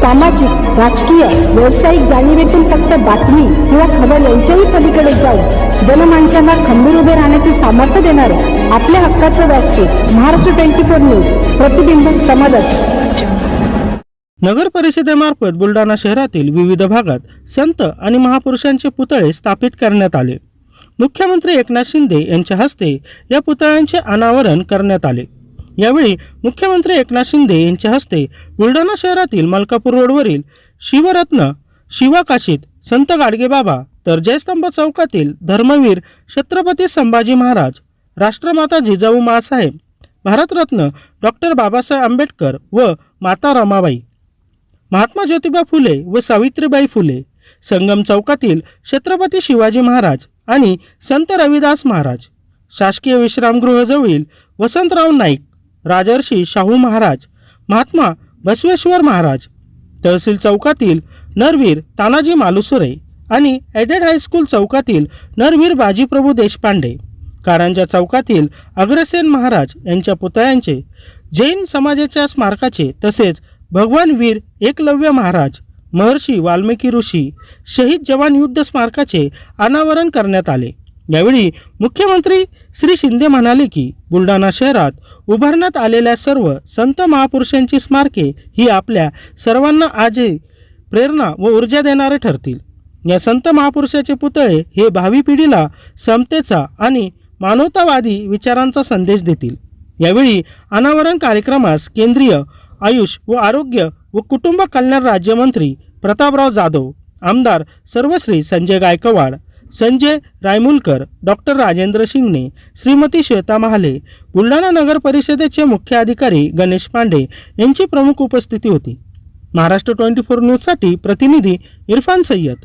सामाजिक राजकीय व्यावसायिक जाणीवेतून फक्त बातमी किंवा खबर यांच्याही पलीकडे जाऊन जनमानसांना खंबीर उभे राहण्याचे सामर्थ्य देणारे आपल्या हक्काचं व्यासपीठ महाराष्ट्र ट्वेंटी फोर न्यूज प्रतिबिंब समाजात नगर परिषदेमार्फत बुलढाणा शहरातील विविध भागात संत आणि महापुरुषांचे पुतळे स्थापित करण्यात आले. मुख्यमंत्री एकनाथ शिंदे यांच्या हस्ते या पुतळ्यांचे अनावरण करण्यात आले. यावेळी मुख्यमंत्री एकनाथ शिंदे यांच्या हस्ते बुलढाणा शहरातील मलकापूर रोडवरील शिवरत्न शिवाकाशीत संत गाडगेबाबा तर जयस्तंभ चौकातील धर्मवीर छत्रपती संभाजी महाराज राष्ट्रमाता जिजाऊ मासाहेब भारतरत्न डॉक्टर बाबासाहेब आंबेडकर व माता रमाबाई महात्मा ज्योतिबा फुले व सावित्रीबाई फुले संगम चौकातील छत्रपती शिवाजी महाराज आणि संत रविदास महाराज शासकीय विश्रामगृहाजवळील वसंतराव नाईक राजर्षी शाहू महाराज महात्मा बसवेश्वर महाराज तहसील चौकातील नरवीर तानाजी मालुसुरे आणि एडेड हायस्कूल चौकातील नरवीर बाजीप्रभू देशपांडे. कारंजा चौकातील अग्रसेन महाराज यांच्या पुतळ्यांचे जैन समाजाच्या स्मारकाचे तसेच भगवान वीर एकलव्य महाराज महर्षी वाल्मिकी ऋषी शहीद जवान युद्ध स्मारकाचे अनावरण करण्यात आले. यावेळी मुख्यमंत्री श्री शिंदे म्हणाले की बुलढाणा शहरात उभारण्यात आलेल्या सर्व संत महापुरुषांची स्मारके ही आपल्या सर्वांना आजही प्रेरणा व ऊर्जा देणारे ठरतील. या संत महापुरुषाचे पुतळे हे भावी पिढीला समतेचा आणि मानवतावादी विचारांचा संदेश देतील. यावेळी अनावरण कार्यक्रमास केंद्रीय आयुष व आरोग्य व कुटुंब कल्याण राज्यमंत्री प्रतापराव जाधव आमदार सर्वश्री संजय गायकवाड संजय रायमुलकर डॉक्टर राजेंद्र शिंगणे श्रीमती श्वेता महाले बुलढाणा नगर परिषदेचे मुख्य अधिकारी गणेश पांडे यांची प्रमुख उपस्थिती होती. महाराष्ट्र ट्वेंटी फोर न्यूजसाठी प्रतिनिधी इरफान सय्यद.